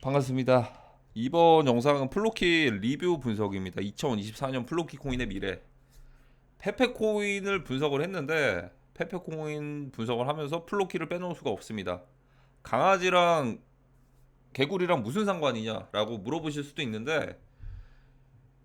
반갑습니다. 이번 영상은 플로키 리뷰 분석입니다. 2024년 플로키 코인의 미래. 페페 코인을 분석을 했는데 페페 코인 분석을 하면서 플로키를 빼놓을 수가 없습니다. 강아지랑 개구리랑 무슨 상관이냐라고 물어보실 수도 있는데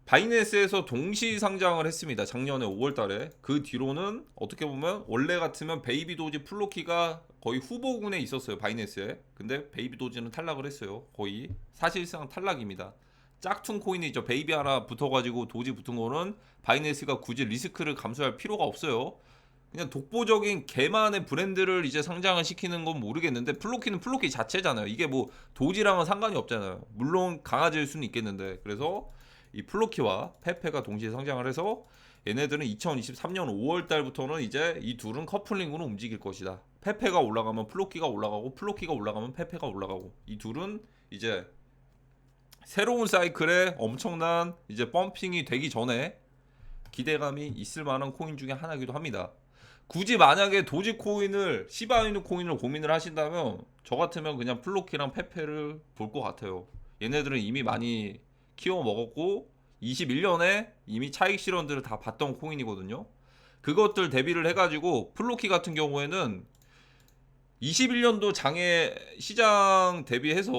바이낸스에서 동시 상장을 했습니다. 작년에 5월 달에. 그 뒤로는 어떻게 보면 원래 같으면 베이비 도지 플로키가 거의 후보군에 있었어요. 바이낸스에. 근데 베이비 도지는 탈락을 했어요. 거의 사실상 탈락입니다. 짝퉁 코인이 죠 베이비 하나 붙어가지고 도지 붙은 거는 바이낸스가 굳이 리스크를 감수할 필요가 없어요. 그냥 독보적인 개만의 브랜드를 이제 상장을 시키는 건 모르겠는데 플로키는 플로키 자체잖아요. 이게 뭐 도지랑은 상관이 없잖아요. 물론 강아지일 수는 있겠는데 그래서 이 플로키와 페페가 동시에 상장을 해서 얘네들은 2023년 5월 달부터는 이제 이 둘은 커플링으로 움직일 것이다. 페페가 올라가면 플로키가 올라가고 플로키가 올라가면 페페가 올라가고 이 둘은 이제 새로운 사이클에 엄청난 이제 펌핑이 되기 전에 기대감이 있을 만한 코인 중에 하나이기도 합니다. 굳이 만약에 도지 코인을 시바이누 코인을 고민을 하신다면 저 같으면 그냥 플로키랑 페페를 볼 것 같아요. 얘네들은 이미 많이 키워 먹었고 21년에 이미 차익 실현들을 다 봤던 코인이거든요. 그것들 대비를 해가지고 플로키 같은 경우에는 21년도 장애 시장 대비해서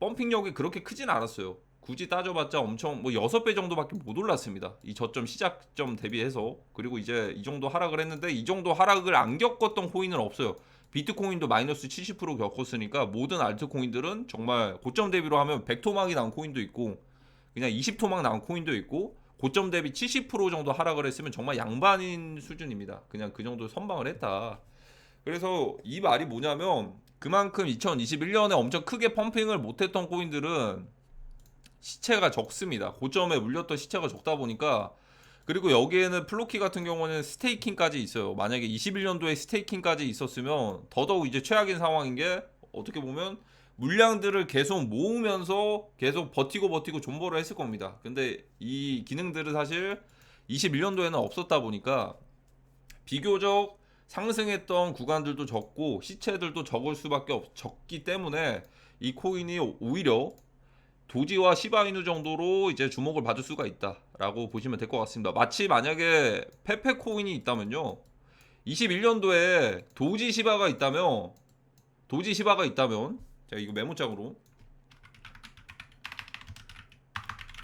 펌핑력이 그렇게 크진 않았어요. 굳이 따져봤자 엄청 뭐 6배 정도밖에 못 올랐습니다. 이 저점 시작점 대비해서 그리고 이제 이 정도 하락을 했는데 이 정도 하락을 안 겪었던 코인은 없어요. 비트코인도 마이너스 70% 겪었으니까 모든 알트코인들은 정말 고점 대비로 하면 100토막이 난 코인도 있고 그냥 20토막 나온 코인도 있고 고점 대비 70% 정도 하락을 했으면 정말 양반인 수준입니다. 그냥 그 정도 선방을 했다. 그래서 이 말이 뭐냐면 그만큼 2021년에 엄청 크게 펌핑을 못했던 코인들은 시체가 적습니다. 고점에 물렸던 시체가 적다 보니까 그리고 여기에는 플로키 같은 경우는 스테이킹까지 있어요. 만약에 21년도에 스테이킹까지 있었으면 더더욱 이제 최악인 상황인 게 어떻게 보면 물량들을 계속 모으면서 계속 버티고 버티고 존버를 했을 겁니다. 근데 이 기능들은 사실 21년도에는 없었다 보니까 비교적 상승했던 구간들도 적고 시체들도 적을 수밖에 없, 적기 때문에 이 코인이 오히려 도지와 시바이누 정도로 이제 주목을 받을 수가 있다라고 보시면 될 것 같습니다. 마치 만약에 페페 코인이 있다면요. 21년도에 도지 시바가 있다면 도지 시바가 있다면 자 이거 메모장으로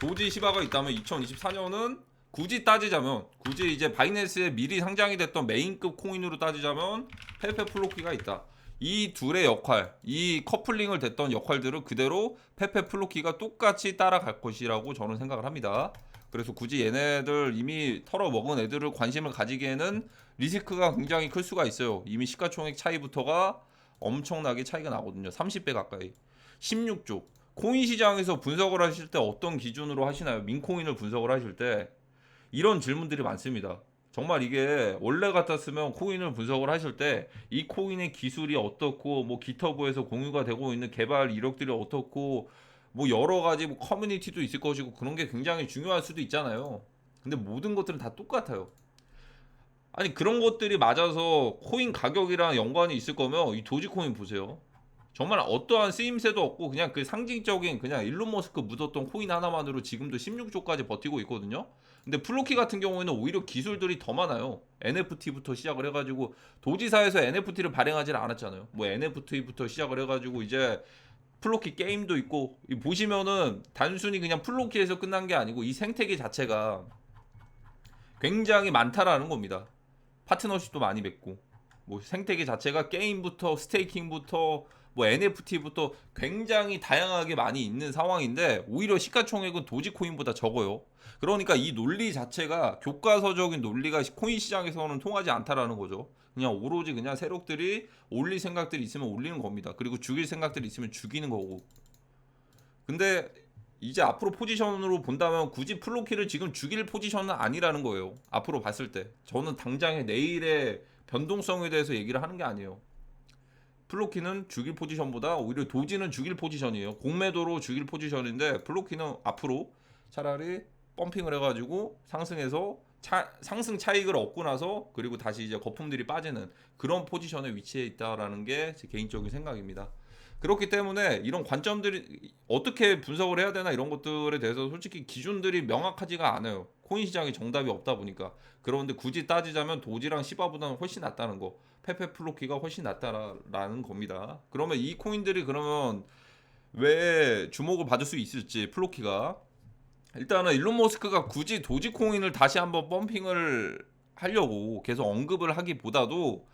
도지 시바가 있다면 2024년은 굳이 따지자면 굳이 이제 바이낸스에 미리 상장이 됐던 메인급 코인으로 따지자면 페페 플로키가 있다. 이 둘의 역할, 이 커플링을 됐던 역할들을 그대로 페페 플로키가 똑같이 따라갈 것이라고 저는 생각을 합니다. 그래서 굳이 얘네들 이미 털어 먹은 애들을 관심을 가지기에는 리스크가 굉장히 클 수가 있어요. 이미 시가총액 차이부터가 엄청나게 차이가 나거든요. 30배 가까이. 16조. 코인 시장에서 분석을 하실 때 어떤 기준으로 하시나요? 민코인을 분석을 하실 때 이런 질문들이 많습니다. 정말 이게 원래 같았으면 코인을 분석을 하실 때 이 코인의 기술이 어떻고 뭐 기터브에서 공유가 되고 있는 개발 이력들이 어떻고 뭐 여러 가지 뭐 커뮤니티도 있을 것이고 그런 게 굉장히 중요할 수도 있잖아요. 근데 모든 것들은 다 똑같아요. 아니 그런 것들이 맞아서 코인 가격이랑 연관이 있을 거면 이 도지코인 보세요. 정말 어떠한 쓰임새도 없고 그냥 그 상징적인 그냥 일론 머스크 묻었던 코인 하나만으로 지금도 16조까지 버티고 있거든요. 근데 플로키 같은 경우에는 오히려 기술들이 더 많아요. NFT부터 시작을 해가지고 도지사에서 NFT를 발행하지 않았잖아요. 뭐 NFT부터 시작을 해가지고 이제 플로키 게임도 있고 보시면은 단순히 그냥 플로키에서 끝난 게 아니고 이 생태계 자체가 굉장히 많다라는 겁니다. 파트너십도 많이 맺고 뭐 생태계 자체가 게임부터 스테이킹부터 뭐 NFT부터 굉장히 다양하게 많이 있는 상황인데 오히려 시가총액은 도지코인보다 적어요. 그러니까 이 논리 자체가 교과서적인 논리가 코인 시장에서는 통하지 않다라는 거죠. 그냥 오로지 그냥 세력들이 올릴 생각들이 있으면 올리는 겁니다. 그리고 죽일 생각들이 있으면 죽이는 거고. 근데 이제 앞으로 포지션으로 본다면 굳이 플로키를 지금 죽일 포지션은 아니라는 거예요. 앞으로 봤을 때. 저는 당장의 내일의 변동성에 대해서 얘기를 하는 게 아니에요. 플로키는 죽일 포지션보다 오히려 도지는 죽일 포지션이에요. 공매도로 죽일 포지션인데 플로키는 앞으로 차라리 펌핑을 해가지고 상승해서 차, 상승 차익을 얻고 나서 그리고 다시 이제 거품들이 빠지는 그런 포지션에 위치해 있다라는 게 제 개인적인 생각입니다. 그렇기 때문에 이런 관점들이 어떻게 분석을 해야 되나 이런 것들에 대해서 솔직히 기준들이 명확하지가 않아요. 코인 시장에 정답이 없다 보니까 그런데 굳이 따지자면 도지랑 시바보다는 훨씬 낫다는 거. 페페 플로키가 훨씬 낫다라는 겁니다. 그러면 이 코인들이 그러면 왜 주목을 받을 수 있을지 플로키가 일단은 일론 머스크가 굳이 도지코인을 다시 한번 펌핑을 하려고 계속 언급을 하기보다도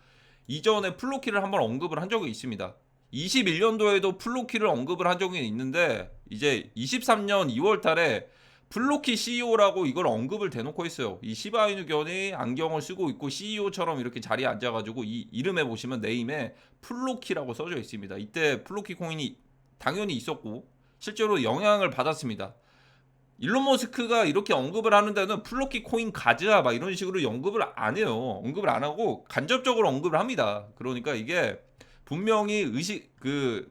이전에 플로키를 한번 언급을 한 적이 있습니다. 21년도에도 플로키를 언급을 한 적이 있는데 이제 23년 2월 달에 플로키 CEO라고 이걸 언급을 대놓고 했어요. 이 시바이누 견이 안경을 쓰고 있고 CEO처럼 이렇게 자리에 앉아가지고 이 이름에 보시면 네임에 플로키라고 써져 있습니다. 이때 플로키 코인이 당연히 있었고 실제로 영향을 받았습니다. 일론 머스크가 이렇게 언급을 하는 데는 플로키 코인 가즈아 막 이런 식으로 언급을 안 해요. 언급을 안 하고 간접적으로 언급을 합니다. 그러니까 이게 분명히 의식 그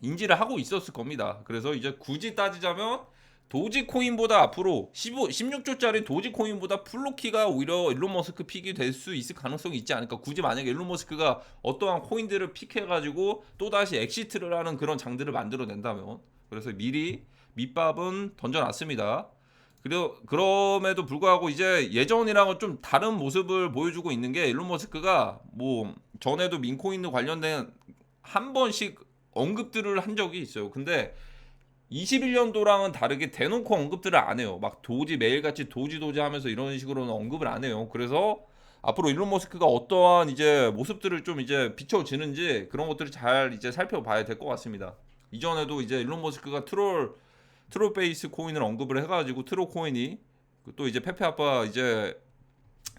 인지를 하고 있었을 겁니다. 그래서 이제 굳이 따지자면 도지 코인보다 앞으로 15, 16조짜리 도지 코인보다 플로키가 오히려 일론 머스크 픽이 될 수 있을 가능성이 있지 않을까. 굳이 만약에 일론 머스크가 어떠한 코인들을 픽해가지고 또다시 엑시트를 하는 그런 장들을 만들어낸다면 그래서 미리 밑밥은 던져놨습니다. 그리고 그럼에도 불구하고 이제 예전이랑은 좀 다른 모습을 보여주고 있는 게 일론 머스크가 뭐 전에도 민코인 관련된 한 번씩 언급들을 한 적이 있어요. 근데 21년도랑은 다르게 대놓고 언급들을 안 해요. 막 도지 매일같이 도지 도지 하면서 이런 식으로는 언급을 안 해요. 그래서 앞으로 일론 머스크가 어떠한 이제 모습들을 좀 이제 비춰지는지 그런 것들을 잘 이제 살펴봐야 될 것 같습니다. 이전에도 이제 일론 머스크가 트롤 트롤 베이스 코인을 언급을 해가지고 트롤 코인이 또 이제 페페 아빠 이제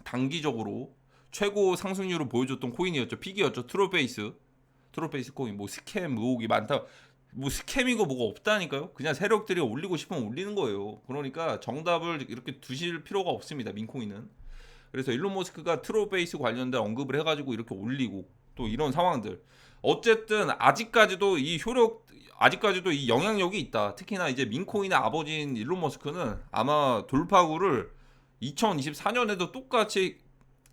단기적으로 최고 상승률을 보여줬던 코인이었죠. 픽이었죠. 트롤 베이스 코인 뭐 스캠 의혹이 많다. 뭐 스캠이고 뭐가 없다니까요. 그냥 세력들이 올리고 싶으면 올리는 거예요. 그러니까 정답을 이렇게 두실 필요가 없습니다. 민코인은. 그래서 일론 머스크가 트롤 베이스 관련된 언급을 해가지고 이렇게 올리고 또 이런 상황들. 어쨌든 아직까지도 이 효력 아직까지도 이 영향력이 있다. 특히나 이제 민코인의 아버지인 일론 머스크는 아마 돌파구를 2024년에도 똑같이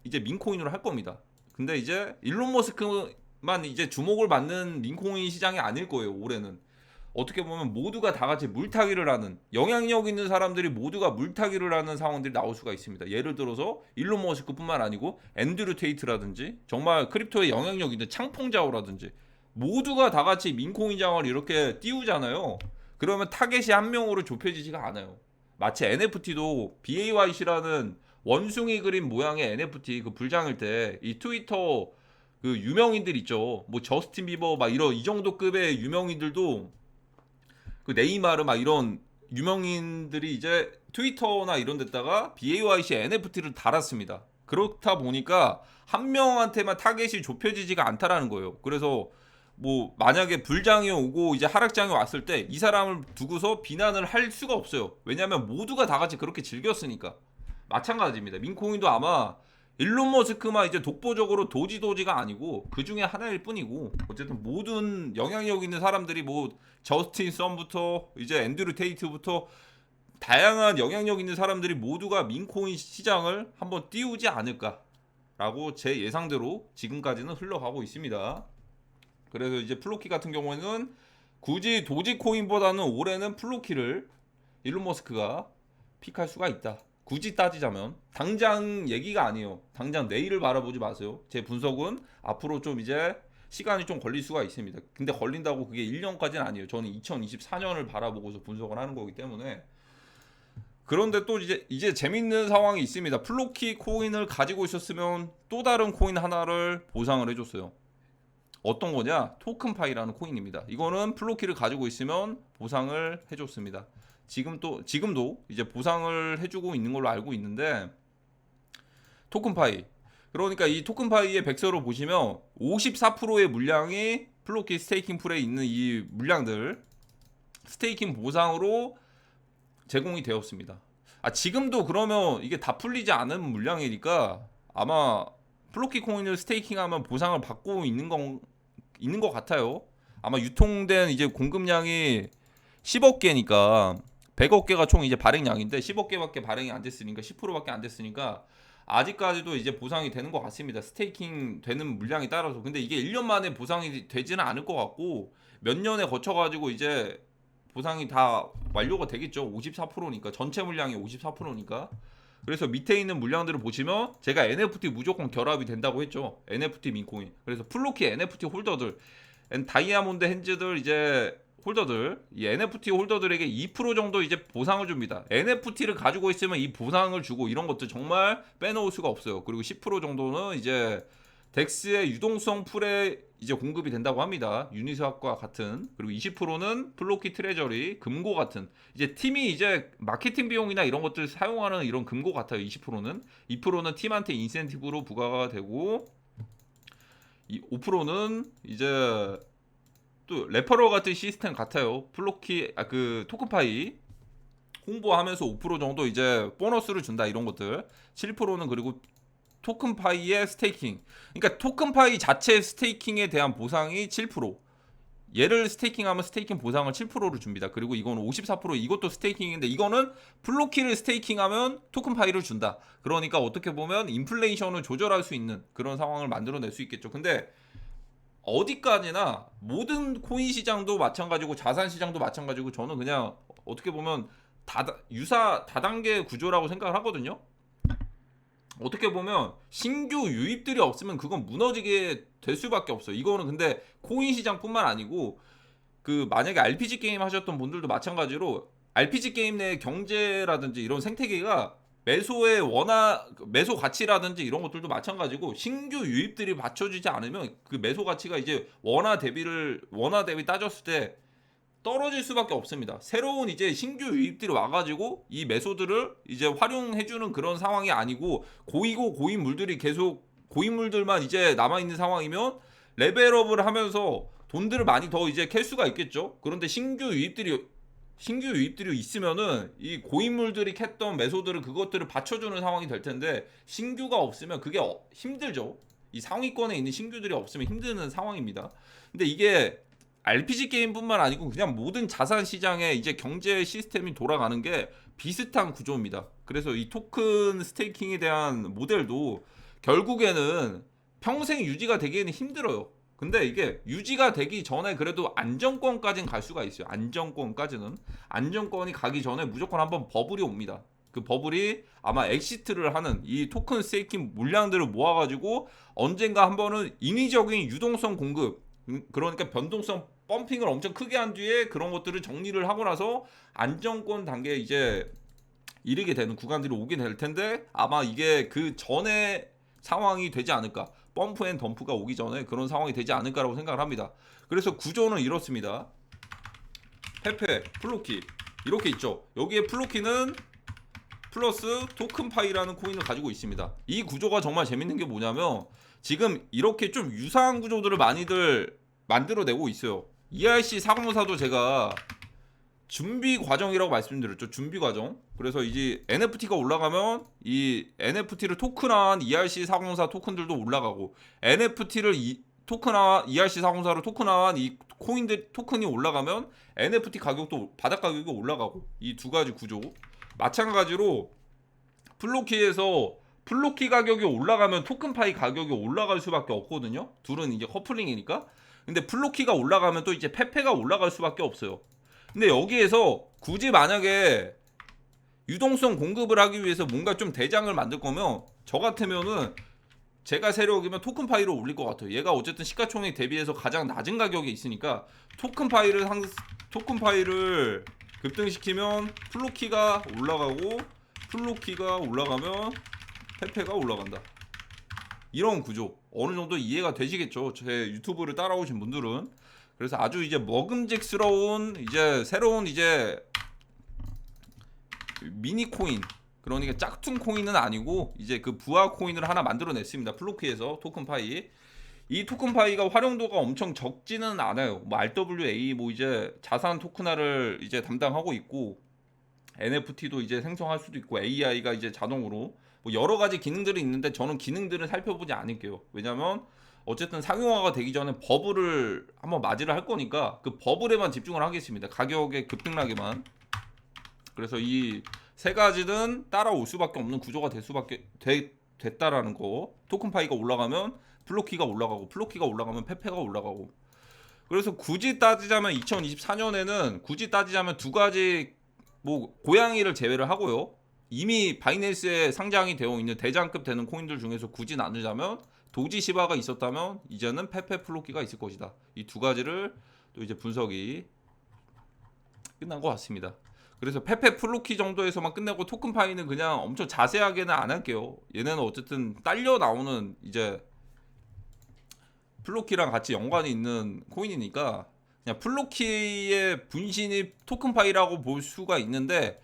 이제 민코인으로 할 겁니다. 근데 이제 일론 머스크만 이제 주목을 받는 민코인 시장이 아닐 거예요. 올해는 어떻게 보면 모두가 다 같이 물타기를 하는 영향력 있는 사람들이 모두가 물타기를 하는 상황들이 나올 수가 있습니다. 예를 들어서 일론 머스크뿐만 아니고 앤드류 테이트라든지 정말 크립토에 영향력 있는 창풍자오라든지 모두가 다 같이 민코인 장을 이렇게 띄우잖아요. 그러면 타겟이 한 명으로 좁혀지지가 않아요. 마치 NFT도 BAYC라는 원숭이 그림 모양의 NFT 그 불장일 때 이 트위터 그 유명인들 있죠. 뭐 저스틴 비버 막 이런 이 정도 급의 유명인들도 그 네이마르 막 이런 유명인들이 이제 트위터나 이런 데다가 BAYC NFT를 달았습니다. 그렇다 보니까 한 명한테만 타겟이 좁혀지지가 않다라는 거예요. 그래서 뭐 만약에 불장이 오고 이제 하락장이 왔을 때 이 사람을 두고서 비난을 할 수가 없어요. 왜냐하면 모두가 다 같이 그렇게 즐겼으니까. 마찬가지입니다. 민코인도 아마 일론 머스크만 이제 독보적으로 도지 도지가 아니고 그 중에 하나일 뿐이고 어쨌든 모든 영향력 있는 사람들이 뭐 저스틴 썸부터 이제 앤드류 테이트부터 다양한 영향력 있는 사람들이 모두가 민코인 시장을 한번 띄우지 않을까라고 제 예상대로 지금까지는 흘러가고 있습니다. 그래서 이제 플로키 같은 경우에는 굳이 도지코인보다는 올해는 플로키를 일론 머스크가 픽할 수가 있다. 굳이 따지자면 당장 얘기가 아니에요. 당장 내일을 바라보지 마세요. 제 분석은 앞으로 좀 이제 시간이 좀 걸릴 수가 있습니다. 근데 걸린다고 그게 1년까지는 아니에요. 저는 2024년을 바라보고서 분석을 하는 거기 때문에 그런데 또 이제 이제 재밌는 상황이 있습니다. 플로키 코인을 가지고 있었으면 또 다른 코인 하나를 보상을 해줬어요. 어떤 거냐? 토큰파이라는 코인입니다. 이거는 플로키를 가지고 있으면 보상을 해줬습니다. 지금 또 지금도 이제 보상을 해주고 있는 걸로 알고 있는데 토큰파이 그러니까 이 토큰파이의 백서로 보시면 54%의 물량이 플로키 스테이킹 풀에 있는 이 물량들 스테이킹 보상으로 제공이 되었습니다. 아 지금도 그러면 이게 다 풀리지 않은 물량이니까 아마 플로키 코인을 스테이킹하면 보상을 받고 있는 건 있는 것 같아요. 아마 유통된 이제 공급량이 10억 개니까 100억 개가 총 이제 발행량인데 10억 개밖에 발행이 안 됐으니까 10%밖에 안 됐으니까 아직까지도 이제 보상이 되는 것 같습니다. 스테이킹 되는 물량에 따라서. 근데 이게 1년 만에 보상이 되지는 않을 것 같고 몇 년에 거쳐 가지고 이제 보상이 다 완료가 되겠죠. 54%니까 전체 물량이 54%니까. 그래서 밑에 있는 물량들을 보시면 제가 NFT 무조건 결합이 된다고 했죠. NFT 민코인. 그래서 플로키 NFT 홀더들, 엔- 다이아몬드 핸즈들 이제 홀더들, 이 NFT 홀더들에게 2% 정도 이제 보상을 줍니다. NFT를 가지고 있으면 이 보상을 주고 이런 것들 정말 빼놓을 수가 없어요. 그리고 10% 정도는 이제 덱스의 유동성 풀에 이제 공급이 된다고 합니다. 유니스왑과 같은 그리고 20%는 플로키 트레저리 금고 같은 이제 팀이 이제 마케팅 비용이나 이런 것들 사용하는 이런 금고 같아요. 20%는 2%는 팀한테 인센티브로 부과가 되고 이 5%는 이제 또 레퍼럴 같은 시스템 같아요. 플로키 아 그 토큰파이 홍보하면서 5% 정도 이제 보너스를 준다 이런 것들 7%는 그리고 토큰파이의 스테이킹 그러니까 토큰파이 자체 스테이킹에 대한 보상이 7% 얘를 스테이킹하면 스테이킹 보상을 7%로 줍니다. 그리고 이거는 54% 이것도 스테이킹인데 이거는 플로키를 스테이킹하면 토큰파이를 준다. 그러니까 어떻게 보면 인플레이션을 조절할 수 있는 그런 상황을 만들어낼 수 있겠죠. 근데 어디까지나 모든 코인 시장도 마찬가지고 자산 시장도 마찬가지고 저는 그냥 어떻게 보면 다 유사 다단계 구조라고 생각을 하거든요. 어떻게 보면 신규 유입들이 없으면 그건 무너지게 될 수밖에 없어요. 이거는 근데 코인 시장뿐만 아니고 그 만약에 RPG 게임 하셨던 분들도 마찬가지로 RPG 게임 내 경제라든지 이런 생태계가 매소의 원화 매소 가치라든지 이런 것들도 마찬가지고 신규 유입들이 받쳐주지 않으면 그 매소 가치가 이제 원화 대비를 원화 대비 따졌을 때 떨어질 수밖에 없습니다. 새로운 이제 신규 유입들이 와가지고 이 매소들을 이제 활용해주는 그런 상황이 아니고 고이고 고인 물들이 계속 고인 물들만 이제 남아 있는 상황이면 레벨업을 하면서 돈들을 많이 더 이제 캘 수가 있겠죠. 그런데 신규 유입들이 신규 유입들이 있으면은 이 고인물들이 캤던 매소들을 그것들을 받쳐주는 상황이 될 텐데 신규가 없으면 그게 어- 힘들죠. 이 상위권에 있는 신규들이 없으면 힘드는 상황입니다. 근데 이게 RPG 게임뿐만 아니고 그냥 모든 자산 시장에 이제 경제 시스템이 돌아가는 게 비슷한 구조입니다. 그래서 이 토큰 스테이킹에 대한 모델도 결국에는 평생 유지가 되기에는 힘들어요. 근데 이게 유지가 되기 전에 그래도 안정권까지는 갈 수가 있어요. 안정권까지는 안정권이 가기 전에 무조건 한번 버블이 옵니다. 그 버블이 아마 엑시트를 하는 이 토큰 스테이킹 물량들을 모아가지고 언젠가 한 번은 인위적인 유동성 공급 음, 그러니까 변동성 펌핑을 엄청 크게 한 뒤에 그런 것들을 정리를 하고 나서 안정권 단계에 이제 이르게 되는 구간들이 오게 될 텐데 아마 이게 그 전에 상황이 되지 않을까 펌프 앤 덤프가 오기 전에 그런 상황이 되지 않을까라고 생각을 합니다. 그래서 구조는 이렇습니다. 페페, 플로키 이렇게 있죠. 여기에 플로키는 플러스 토큰 파이라는 코인을 가지고 있습니다. 이 구조가 정말 재밌는 게 뭐냐면 지금 이렇게 좀 유사한 구조들을 많이들 만들어내고 있어요. ERC 404도 제가 준비 과정이라고 말씀드렸죠. 준비 과정. 그래서 이제 NFT가 올라가면 이 NFT를 토큰화한 ERC 404 토큰들도 올라가고 NFT를 이 토큰화 ERC 404로 토큰화한 이 코인들 토큰이 올라가면 NFT 가격도 바닥 가격이 올라가고 이 두 가지 구조. 마찬가지로 플로키에서 플로키 가격이 올라가면 토큰 파이 가격이 올라갈 수밖에 없거든요. 둘은 이제 커플링이니까. 근데 플로키가 올라가면 또 이제 페페가 올라갈 수밖에 없어요. 근데 여기에서 굳이 만약에 유동성 공급을 하기 위해서 뭔가 좀 대장을 만들 거면 저 같으면은 제가 세력이면 토큰 파이를 올릴 것 같아요. 얘가 어쨌든 시가총액 대비해서 가장 낮은 가격에 있으니까 토큰 파이를 상 토큰 파이를 급등시키면 플로키가 올라가고 플로키가 올라가면 페페가 올라간다. 이런 구조 어느 정도 이해가 되시겠죠? 제 유튜브를 따라오신 분들은 그래서 아주 이제 먹음직스러운 이제 새로운 이제 미니 코인 그러니까 짝퉁 코인은 아니고 이제 그 부하 코인을 하나 만들어냈습니다. 플로키에서 토큰 파이. 이 토큰 파이가 활용도가 엄청 적지는 않아요. 뭐 RWA 뭐 이제 자산 토큰화를 이제 담당하고 있고 NFT도 이제 생성할 수도 있고 AI가 이제 자동으로 뭐 여러 가지 기능들이 있는데 저는 기능들을 살펴보지 않을게요. 왜냐면 어쨌든 상용화가 되기 전에 버블을 한번 맞이를 할 거니까 그 버블에만 집중을 하겠습니다. 가격의 급등락에만. 그래서 이 세 가지는 따라올 수밖에 없는 구조가 될 수밖에 되, 됐다라는 거. 토큰 파이가 올라가면 플로키가 올라가고 플로키가 올라가면 페페가 올라가고. 그래서 굳이 따지자면 2024년에는 굳이 따지자면 두 가지 뭐 고양이를 제외를 하고요. 이미 바이낸스에 상장이 되어 있는 대장급 되는 코인들 중에서 굳이 나누자면 도지 시바가 있었다면 이제는 페페 플로키가 있을 것이다. 이 두 가지를 또 이제 분석이 끝난 것 같습니다. 그래서 페페 플로키 정도에서만 끝내고 토큰 파이는 그냥 엄청 자세하게는 안 할게요. 얘네는 어쨌든 딸려 나오는 이제 플로키랑 같이 연관이 있는 코인이니까 그냥 플로키의 분신이 토큰 파이라고 볼 수가 있는데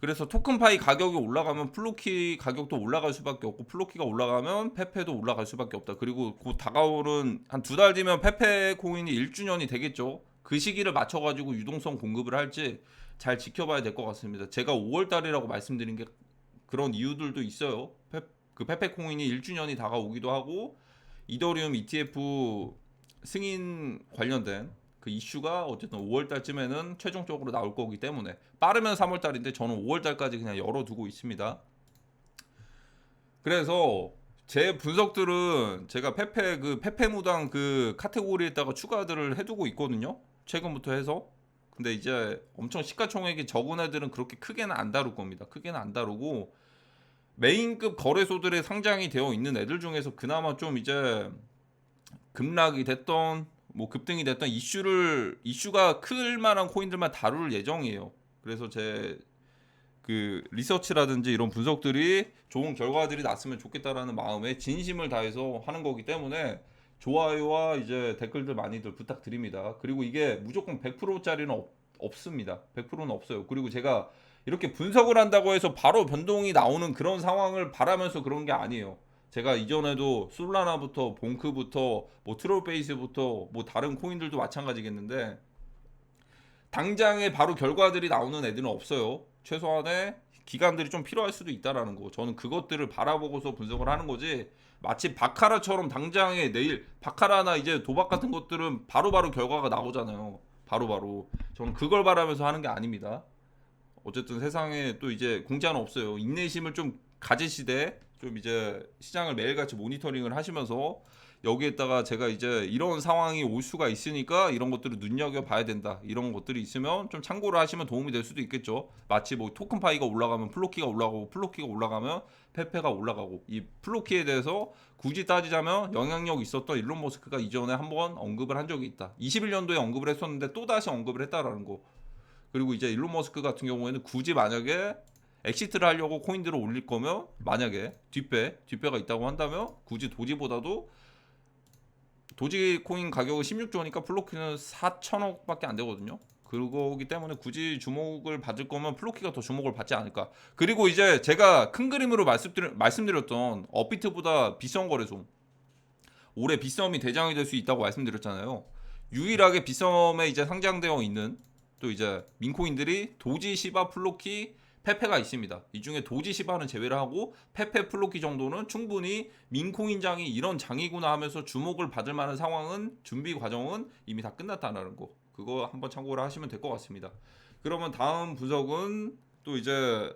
그래서 토큰 파이 가격이 올라가면 플로키 가격도 올라갈 수밖에 없고 플로키가 올라가면 페페도 올라갈 수밖에 없다. 그리고 곧 다가오는 한 두 달 뒤면 페페 코인이 1주년이 되겠죠. 그 시기를 맞춰 가지고 유동성 공급을 할지 잘 지켜봐야 될 것 같습니다. 제가 5월 달이라고 말씀드린 게 그런 이유들도 있어요. 페, 그 페페 코인이 1주년이 다가오기도 하고 이더리움 ETF 승인 관련된 그 이슈가 어쨌든 5월 달쯤에는 최종적으로 나올 거기 때문에 빠르면 3월 달인데 저는 5월 달까지 그냥 열어두고 있습니다. 그래서 제 분석들은 제가 페페 그 페페 무당 그 카테고리에다가 추가들을 해두고 있거든요. 최근부터 해서 근데 이제 엄청 시가총액이 적은 애들은 그렇게 크게는 안 다룰 겁니다. 크게는 안 다루고 메인급 거래소들에 상장이 되어 있는 애들 중에서 그나마 좀 이제 급락이 됐던 뭐 급등이 됐던 이슈를 이슈가 클 만한 코인들만 다룰 예정이에요. 그래서 제 그 리서치라든지 이런 분석들이 좋은 결과들이 났으면 좋겠다라는 마음에 진심을 다해서 하는 거기 때문에 좋아요와 이제 댓글들 많이들 부탁드립니다. 그리고 이게 무조건 100%짜리는 없, 없습니다. 100%는 없어요. 그리고 제가 이렇게 분석을 한다고 해서 바로 변동이 나오는 그런 상황을 바라면서 그런 게 아니에요. 제가 이전에도 솔라나부터 봉크부터 뭐 트롤베이스부터 뭐 다른 코인들도 마찬가지겠는데 당장에 바로 결과들이 나오는 애들은 없어요. 최소한의 기간들이 좀 필요할 수도 있다라는 거. 저는 그것들을 바라보고서 분석을 하는 거지. 마치 바카라처럼 당장에 내일 바카라나 이제 도박 같은 것들은 바로바로 결과가 나오잖아요. 바로 바로. 저는 그걸 바라면서 하는 게 아닙니다. 어쨌든 세상에 또 이제 공짜는 없어요. 인내심을 좀 가지시되 좀 이제 시장을 매일같이 모니터링을 하시면서 여기에다가 제가 이제 이런 상황이 올 수가 있으니까 이런 것들을 눈여겨 봐야 된다. 이런 것들이 있으면 좀 참고를 하시면 도움이 될 수도 있겠죠. 마치 뭐 토큰 파이가 올라가면 플로키가 올라가고 플로키가 올라가면 페페가 올라가고 이 플로키에 대해서 굳이 따지자면 영향력 있었던 일론 머스크가 이전에 한번 언급을 한 적이 있다. 21년도에 언급을 했었는데 또 다시 언급을 했다라는 거. 그리고 이제 일론 머스크 같은 경우에는 굳이 만약에 엑시트를 하려고 코인들을 올릴 거면 만약에 뒷배 뒷배가 있다고 한다면 굳이 도지보다도 도지 코인 가격은 16조니까 플로키는 4천억밖에 안 되거든요. 그거기 때문에 굳이 주목을 받을 거면 플로키가 더 주목을 받지 않을까. 그리고 이제 제가 큰 그림으로 말씀드렸, 말씀드렸던 업비트보다 비싼 거래소 올해 비썸이 대장이 될 수 있다고 말씀드렸잖아요. 유일하게 비썸에 이제 상장되어 있는 또 이제 민코인들이 도지, 시바, 플로키, 페페가 있습니다. 이 중에 도지 시바는 제외를 하고 페페 플로키 정도는 충분히 민코인장이 이런 장이구나 하면서 주목을 받을 만한 상황은 준비 과정은 이미 다 끝났다는 거. 그거 한번 참고를 하시면 될 것 같습니다. 그러면 다음 분석은 또 이제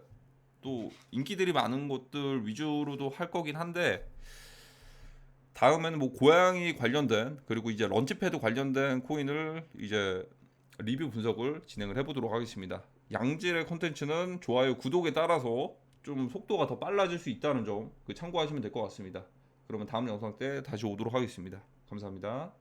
또 인기들이 많은 것들 위주로도 할 거긴 한데 다음에는 뭐 고양이 관련된 그리고 이제 런치패드 관련된 코인을 이제 리뷰 분석을 진행을 해보도록 하겠습니다. 양질의 컨텐츠는 좋아요, 구독에 따라서 좀 속도가 더 빨라질 수 있다는 점그 참고하시면 될 것 같습니다. 그러면 다음 영상 때 다시 오도록 하겠습니다. 감사합니다.